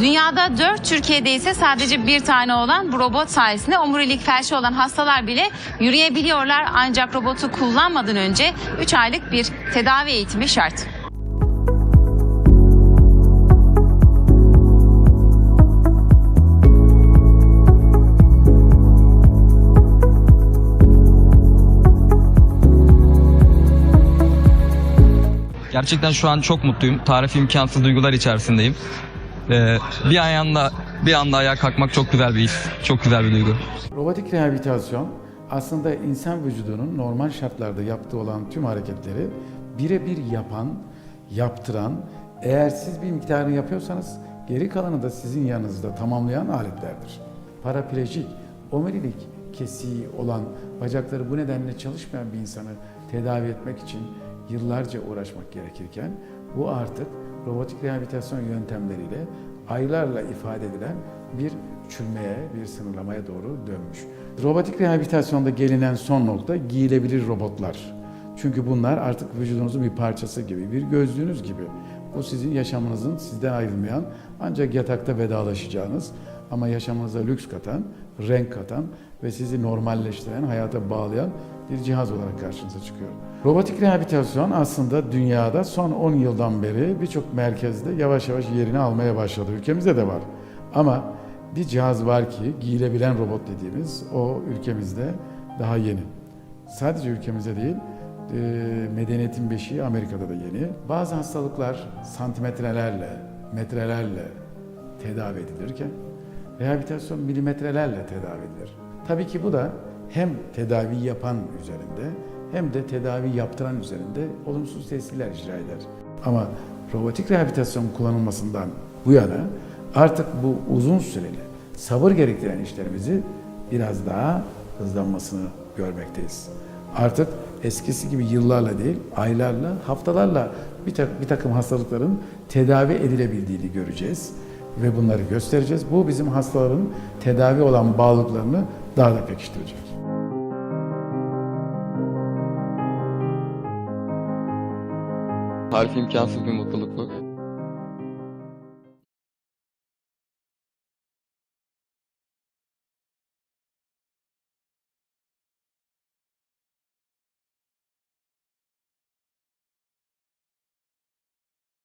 Dünyada 4, Türkiye'de ise sadece bir tane olan bu robot sayesinde omurilik felci olan hastalar bile yürüyebiliyorlar. Ancak robotu kullanmadan önce 3 aylık bir tedavi eğitimi şart. Gerçekten şu an çok mutluyum. Tarif imkansız duygular içerisindeyim. Ee, bir ayağında bir anda ayağa kalkmak çok güzel bir his. Çok güzel bir duygu. Robotik rehabilitasyon aslında insan vücudunun normal şartlarda yaptığı olan tüm hareketleri birebir yapan, yaptıran, eğer siz bir miktarını yapıyorsanız geri kalanı da sizin yanınızda tamamlayan aletlerdir. Paraplejik, omurilik kesiği olan, bacakları bu nedenle çalışmayan bir insanı tedavi etmek için yıllarca uğraşmak gerekirken bu artık robotik rehabilitasyon yöntemleriyle aylarla ifade edilen bir küçülmeye, bir sınırlamaya doğru dönmüş. Robotik rehabilitasyonda gelinen son nokta giyilebilir robotlar. Çünkü bunlar artık vücudunuzun bir parçası gibi, bir gözlüğünüz gibi. Bu sizin yaşamınızın sizden ayrılmayan, ancak yatakta vedalaşacağınız ama yaşamınıza lüks katan, renk katan ve sizi normalleştiren, hayata bağlayan bir cihaz olarak karşınıza çıkıyor. Robotik rehabilitasyon aslında dünyada son 10 yıldan beri birçok merkezde yavaş yavaş yerini almaya başladı. Ülkemizde de var. Ama bir cihaz var ki giyilebilen robot dediğimiz o ülkemizde daha yeni. Sadece ülkemizde değil, e, medeniyetin beşiği Amerika'da da yeni. Bazı hastalıklar santimetrelerle, metrelerle tedavi edilirken rehabilitasyon milimetrelerle tedavi edilir. Tabii ki bu da hem tedavi yapan üzerinde hem de tedavi yaptıran üzerinde olumsuz tesirler icra eder. Ama robotik rehabilitasyon kullanılmasından bu yana artık bu uzun süreli sabır gerektiren işlerimizi biraz daha hızlanmasını görmekteyiz. Artık eskisi gibi yıllarla değil, aylarla, haftalarla bir, tak- bir takım hastalıkların tedavi edilebildiğini göreceğiz ve bunları göstereceğiz. Bu bizim hastaların tedavi olan bağlılıklarını daha da pekiştirecek. Tarif imkansız bir mutluluk bu.